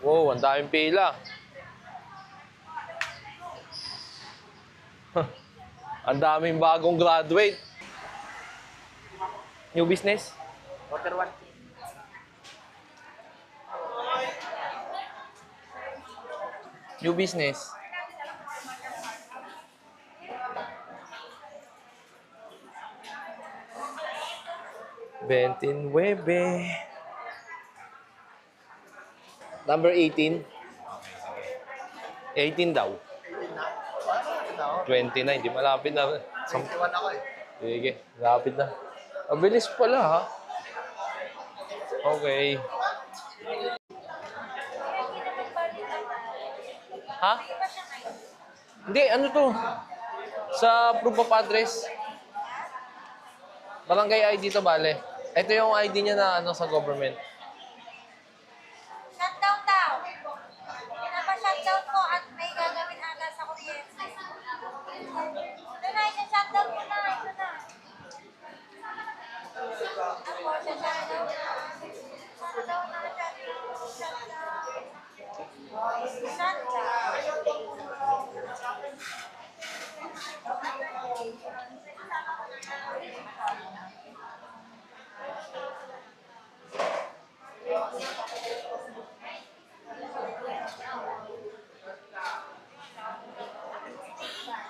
Wow, ang daming pila. ang daming bagong graduate. New business? Quarter one. New business. Bentinwebe. Number 18. 18 daw. 29, di malapit na. Sam- 21 ako eh. Sige, lapit na. Mabilis pala ha. Okay. Ha? Hindi, ano to? Sa proof of address. Barangay ID to, bale. Ito yung ID niya na ano sa government. Shutdown daw. Pinapa-shutdown ko at may gagawin ata sa kuryente. Ito na, isa-shutdown ko na. Ito na. Ako, shutdown na. Shutdown na, shutdown. Shutdown.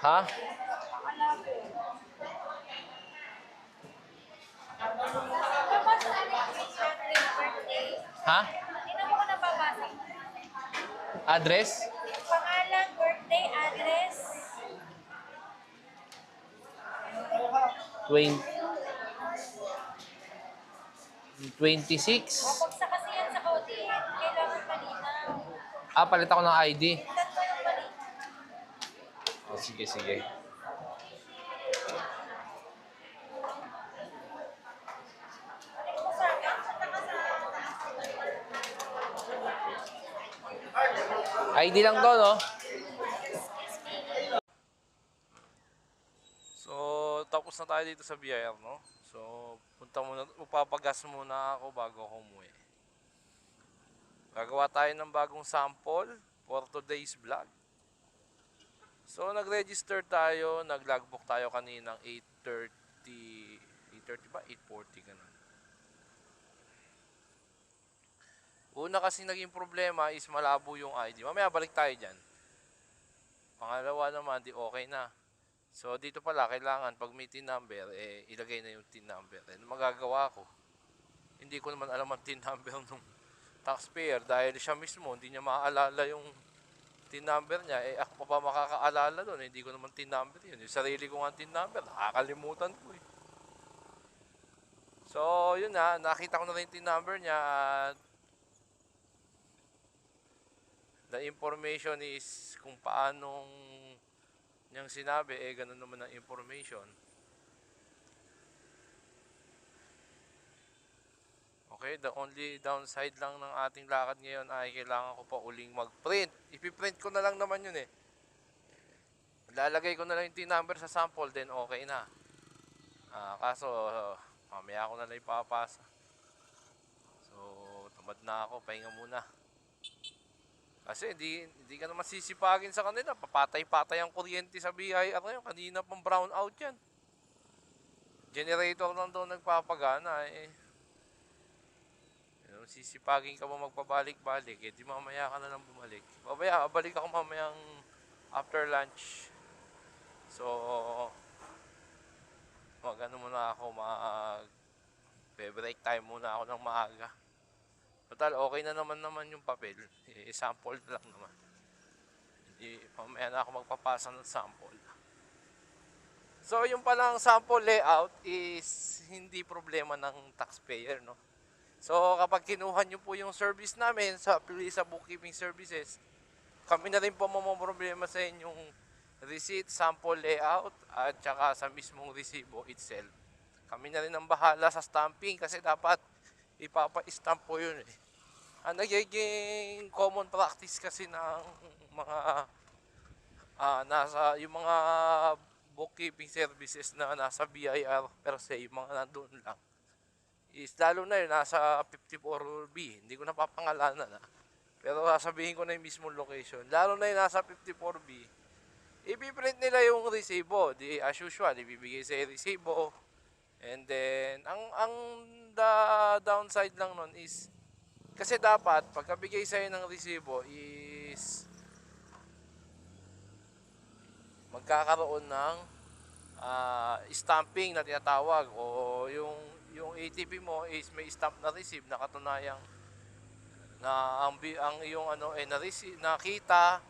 Ha? Ha? Hindi mo ko nababasa. Address? Pangalan, birthday, address. 20. 26. Mapagsa kasi yan sa kodi. Kailangan malinaw. Ah, palit ako ng ID. Tingnan ko yung malinaw. Oh, sige, sige. ID lang to, no? So, tapos na tayo dito sa BIR, no? So, punta muna, upapagas muna ako bago ako umuwi. Gagawa tayo ng bagong sample for today's vlog. So, nag-register tayo, nag-logbook tayo kaninang 8.30, 8.30 ba? 8.40 ganun. Una kasi naging problema is malabo yung ID. Mamaya balik tayo dyan. Pangalawa naman, di okay na. So dito pala, kailangan pag may TIN number, eh, ilagay na yung TIN number. Eh, magagawa ko? Hindi ko naman alam ang TIN number ng taxpayer dahil siya mismo, hindi niya maaalala yung TIN number niya. Eh ako pa makakaalala doon? Hindi ko naman TIN number yun. Yung sarili ko nga TIN number, nakakalimutan ko eh. So, yun na, nakita ko na rin TIN number niya at the information is kung paanong niyang sinabi, eh ganun naman ang information. Okay, the only downside lang ng ating lakad ngayon ay kailangan ko pa uling mag-print. Ipiprint ko na lang naman yun eh. Lalagay ko na lang yung T number sa sample, then okay na. Ah, kaso, mamaya ako na lang ipapasa. So, tamad na ako, pahinga muna. Kasi hindi, hindi ka naman sisipagin sa kanila. Papatay-patay ang kuryente sa BIR ngayon. Kanina pang brown out yan. Generator lang daw nagpapagana eh. Sisipagin ka mo magpabalik-balik, eh di mamaya ka na lang bumalik. Babaya, balik ako mamayang after lunch. So, mag ano muna ako, mag break time muna ako ng maaga. Total, okay na naman naman yung papel. Eh, sample lang naman. Hindi, mamaya na ako magpapasa ng sample. So, yung palang sample layout is hindi problema ng taxpayer, no? So, kapag kinuha nyo po yung service namin sa sa bookkeeping services, kami na rin po problema sa inyong receipt, sample layout, at saka sa mismong resibo itself. Kami na rin ang bahala sa stamping kasi dapat ipapa-stamp po yun eh. Ang nagiging common practice kasi ng mga ah, nasa yung mga bookkeeping services na nasa BIR per se, yung mga nandun lang is lalo na yun nasa 54B, hindi ko napapangalanan na. Pero sasabihin ko na yung mismong location. Lalo na yung nasa 54B. Ipiprint nila yung resibo. Di, as usual, ibibigay sa resibo. And then, ang, ang the downside lang nun is, kasi dapat, pagkabigay sa'yo ng resibo is, magkakaroon ng ah, stamping na tinatawag o yung yung ATP mo is may stamp na receive na katunayang na ang ang iyong ano eh na nakita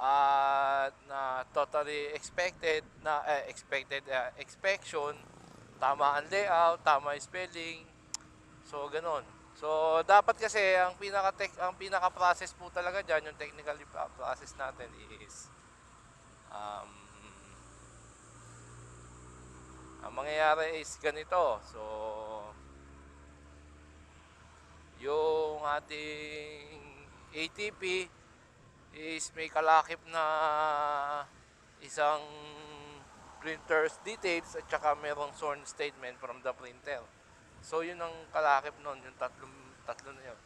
at na totally expected na eh, expected eh, inspection. Tama ang layout tama yung spelling. So ganon so dapat kasi ang pinaka tech ang pinaka process po talaga diyan yung technical process natin is um, ang mangyayari is ganito. So, yung ating ATP is may kalakip na isang printer's details at saka merong sworn statement from the printer. So, yun ang kalakip nun, yung tatlong, tatlo na yun.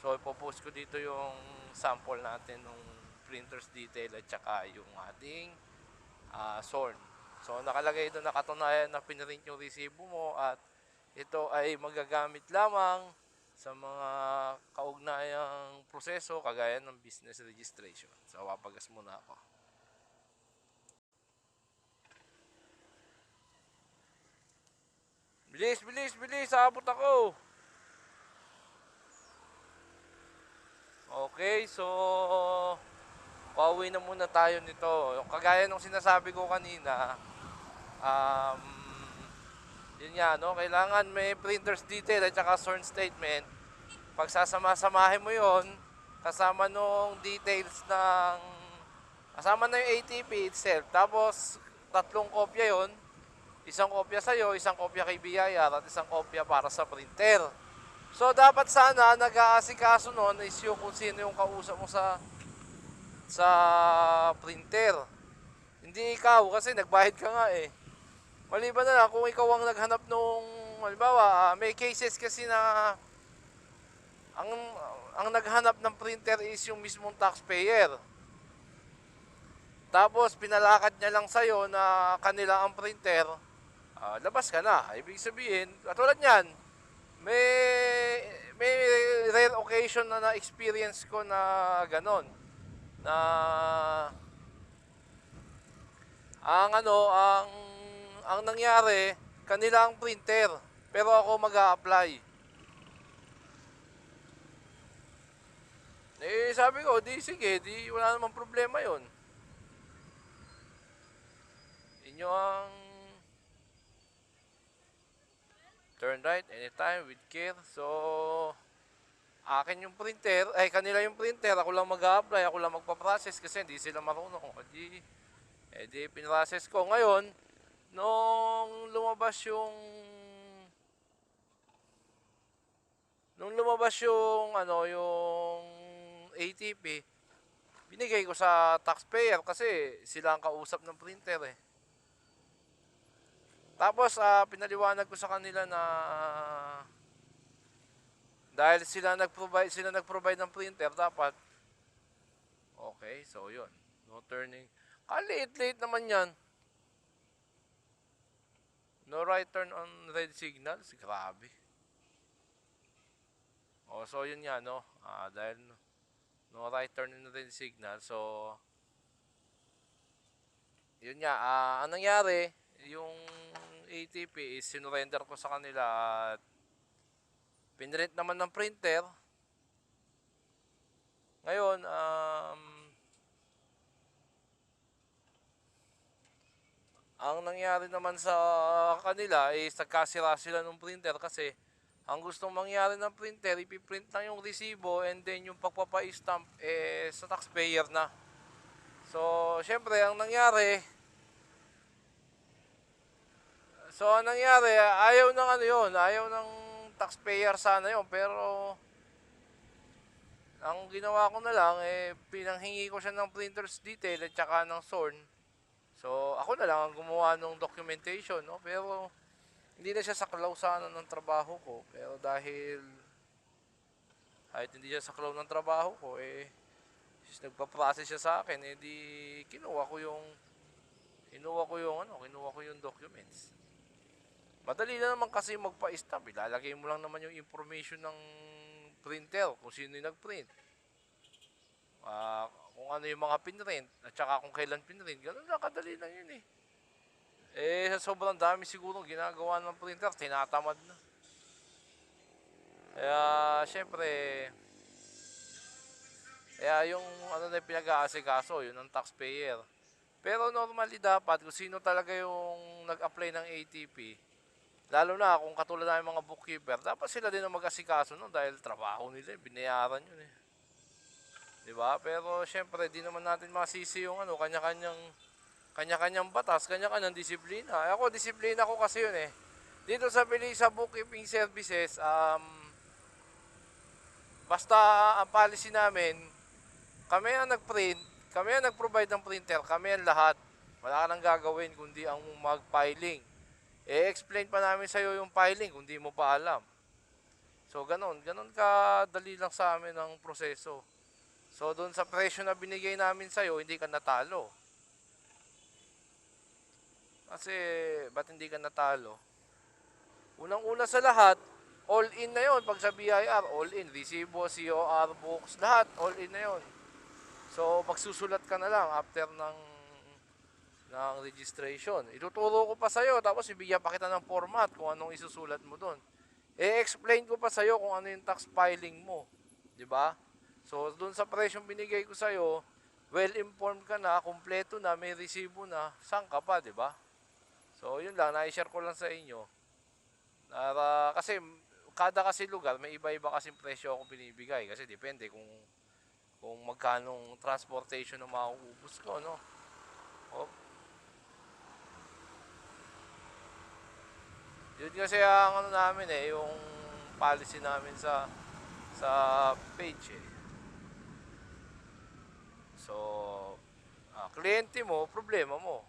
So, ipopost ko dito yung sample natin ng printer's detail at saka yung ating ah, sworn. So, nakalagay doon nakatunayan na pinrint yung resibo mo at ito ay magagamit lamang sa mga kaugnayang proseso kagaya ng business registration. So, papagas muna ako. Bilis, bilis, bilis! Abot ako! Okay, so pauwi na muna tayo nito. Kagaya nung sinasabi ko kanina, um, yun nga, no? Kailangan may printer's detail at saka sworn statement. Pag sasama-samahin mo yon kasama nung details ng kasama na yung ATP itself. Tapos, tatlong kopya yon Isang kopya sa'yo, isang kopya kay BIR, at isang kopya para sa printer. So, dapat sana nag-aasikaso nun is yung kung sino yung kausap mo sa sa printer. Hindi ikaw kasi nagbayad ka nga eh. Maliban na lang kung ikaw ang naghanap nung halimbawa, ah, may cases kasi na ang ang naghanap ng printer is yung mismong taxpayer. Tapos pinalakad niya lang sa'yo na kanila ang printer, ah, labas ka na. Ibig sabihin, katulad niyan, may may rare occasion na na-experience ko na ganon na ang ano ang ang nangyari kanila ang printer pero ako mag-a-apply. Eh sabi ko di sige di wala namang problema yon inyo ang turn right anytime with care. So akin yung printer ay kanila yung printer ako lang mag-apply ako lang magpa-process kasi hindi sila marunong. Di eh di pinrocess ko. Ngayon nung lumabas yung nung lumabas yung ano yung ATP binigay ko sa taxpayer kasi sila ang kausap ng printer eh. Tapos ah, pinaliwanag ko sa kanila na dahil sila nag-provide sila nag-provide ng printer dapat okay so yun no turning. Kaliit late naman yan no right turn on red signals? Grabe. Oh so yun nga no? Ah, dahil no, no right turn on red signal so yun nga ah, anong nangyari yung ATP is sinurrender ko sa kanila at pinrint naman ng printer. Ngayon um, ang nangyari naman sa kanila is nagkasira sila ng printer kasi ang gustong mangyari ng printer ipiprint na yung resibo and then yung pagpapa-stamp eh sa taxpayer na so syempre ang nangyari So, anong nangyari, ayaw ng ano yun, ayaw ng taxpayer sana yun, pero ang ginawa ko na lang, eh, pinanghingi ko siya ng printer's detail at saka ng SORN. So, ako na lang ang gumawa ng documentation, no? Pero, hindi na siya saklaw sana ng trabaho ko. Pero dahil Kahit hindi siya sa cloud ng trabaho ko, eh, is nagpa-process siya sa akin, eh di kinuha ko yung kinuha ko yung ano, kinuha ko yung documents. Madali na naman kasi magpa-stamp. Ilalagay mo lang naman yung information ng printer, kung sino yung nag-print. Ah, kung ano yung mga pinrint, at saka kung kailan pinrint, ganun lang, kadali lang yun eh. Eh, sa sobrang dami siguro ginagawa ng printer, tinatamad na. Kaya, syempre, kaya yung ano na pinag-aasikaso, yun ang taxpayer. Pero normally dapat, kung sino talaga yung nag-apply ng ATP, lalo na kung katulad ng mga bookkeeper, dapat sila din ang mag-asikaso nun dahil trabaho nila, eh, binayaran yun eh. Di ba? Pero syempre, di naman natin masisi yung ano, kanya-kanyang kanya-kanyang batas, kanya-kanyang disiplina. Eh, ako, disiplina ko kasi yun eh. Dito sa Pili, sa bookkeeping services, um, basta ang policy namin, kami ang nag-print, kami ang nag-provide ng printer, kami ang lahat. Wala ka nang gagawin kundi ang mag-filing. E-explain pa namin sa'yo yung filing kung di mo pa alam. So, ganun. Ganun ka dali lang sa amin ang proseso. So, doon sa presyo na binigay namin sa'yo, hindi ka natalo. Kasi, ba't hindi ka natalo? Unang-una sa lahat, all in na yon Pag sa BIR, all in. Resibo, COR, books, lahat, all in na yon So, magsusulat ka na lang after ng ng registration. Ituturo ko pa sa'yo, tapos ibigyan pa kita ng format kung anong isusulat mo doon. E-explain ko pa sa'yo kung ano yung tax filing mo. Di ba? So, doon sa presyong binigay ko sa'yo, well-informed ka na, kumpleto na, may resibo na, saan ka pa, di ba? So, yun lang, na-share ko lang sa inyo. Para, kasi, kada kasi lugar, may iba-iba kasing presyo ako binibigay. Kasi depende kung kung magkanong transportation ang mauubos ko, no? Oh. Yun kasi ang ano namin eh, yung policy namin sa sa page eh. So, ah, kliyente mo, problema mo.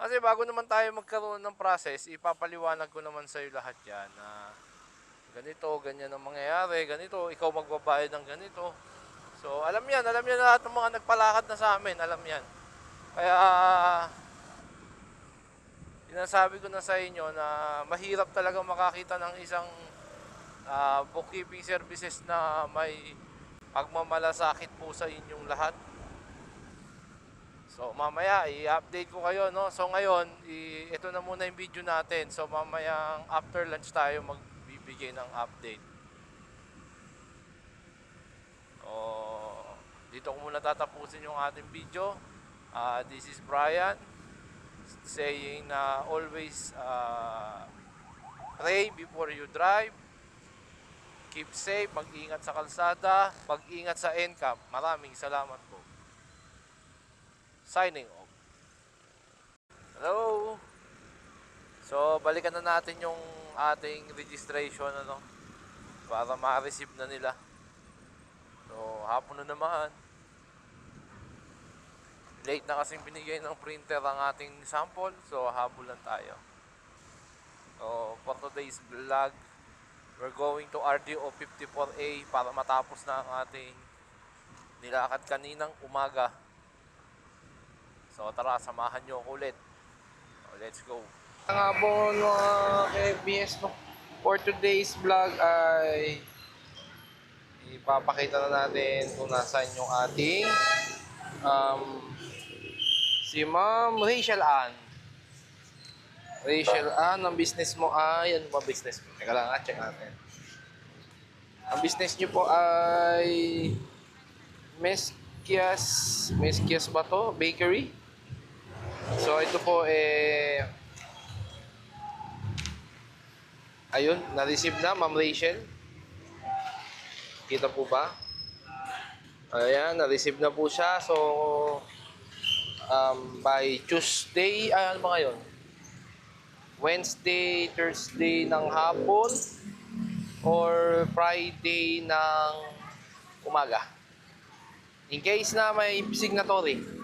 Kasi bago naman tayo magkaroon ng process, ipapaliwanag ko naman sa iyo lahat yan na ganito, ganyan ang mangyayari, ganito, ikaw magbabayad ng ganito. So, alam yan, alam yan lahat ng mga nagpalakad na sa amin, alam yan. Kaya, sinasabi ko na sa inyo na mahirap talaga makakita ng isang ah, bookkeeping services na may pagmamalasakit po sa inyong lahat. So mamaya i-update ko kayo no. So ngayon, i- ito na muna yung video natin. So mamaya after lunch tayo magbibigay ng update. O dito ko muna tatapusin yung ating video. Ah, this is Brian saying na always ah, pray before you drive. Keep safe, mag-ingat sa kalsada, mag-ingat sa NCAP. Maraming salamat po. Signing off. Hello. So, balikan na natin yung ating registration ano para ma-receive na nila. So, hapon na naman. Late na kasing binigay ng printer ang ating sample. So, habol lang tayo. So, for today's vlog, we're going to RDO 54A para matapos na ang ating nilakad kaninang umaga. So, tara, samahan nyo ako ulit. So, let's go. Nga po mga KBS no, for today's vlog ay ipapakita na natin kung nasaan yung ating um, si Ma'am Rachel Ann. Rachel Ann, ang business mo ay, ano ba business mo? Teka lang, ah, check natin. Ang business niyo po ay Meskias, Meskias ba to? Bakery? So ito po eh Ayun, na-receive na Ma'am Rachel. Kita po ba? Ayan, na-receive na po siya. So um, by Tuesday, ay ano ba ngayon? Wednesday, Thursday ng hapon or Friday ng umaga. In case na may signatory.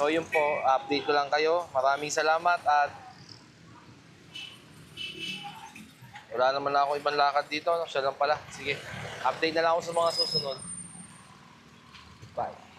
So yun po, update ko lang kayo. Maraming salamat at wala naman na ako ibang lakad dito. No? Siya lang pala. Sige. Update na lang ako sa mga susunod. Bye.